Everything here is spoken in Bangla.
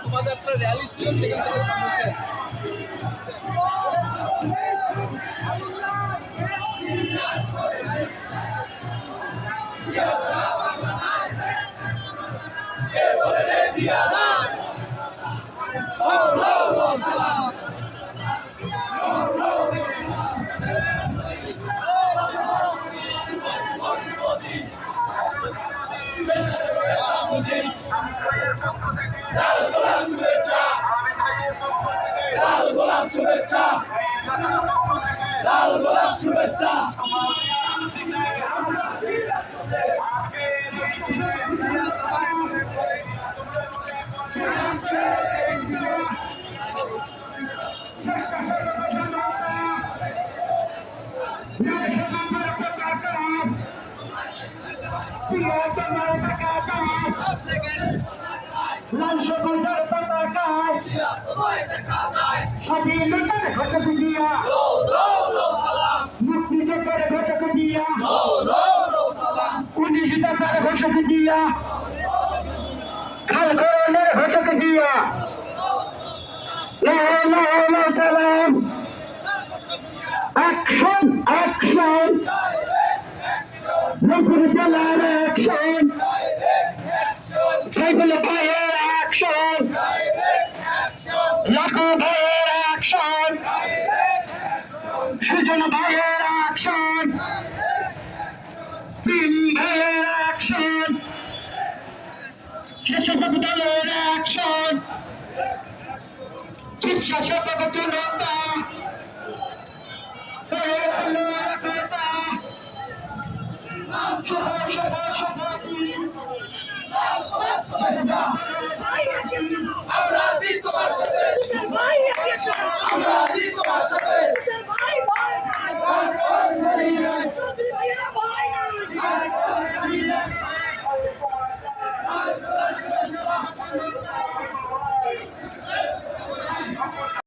শোভাযাত্রা র্যালি ছিল সেখান থেকে সমস্যা লাল-সবুজের পতাকায় স্বাধীনতার ঘটক দিয়া মুক্তিযুদ্ধের ঘটক দিয়া উনিশ দাতার ঘটক দিয়া খালগরণের ঘটক দিয়া লা ইলাহা ইল্লাল্লাহ নজর জেলার অ্যাকশন সাইকেল ভাইয়ের অ্যাকশন লাখো ভাইয়ের অ্যাকশন সুজন ভাইয়ের অ্যাকশন তিন ভাইয়ের অ্যাকশন শাসক দলের অ্যাকশন চিফ শাসক জনতা সবাই সবাই সবাই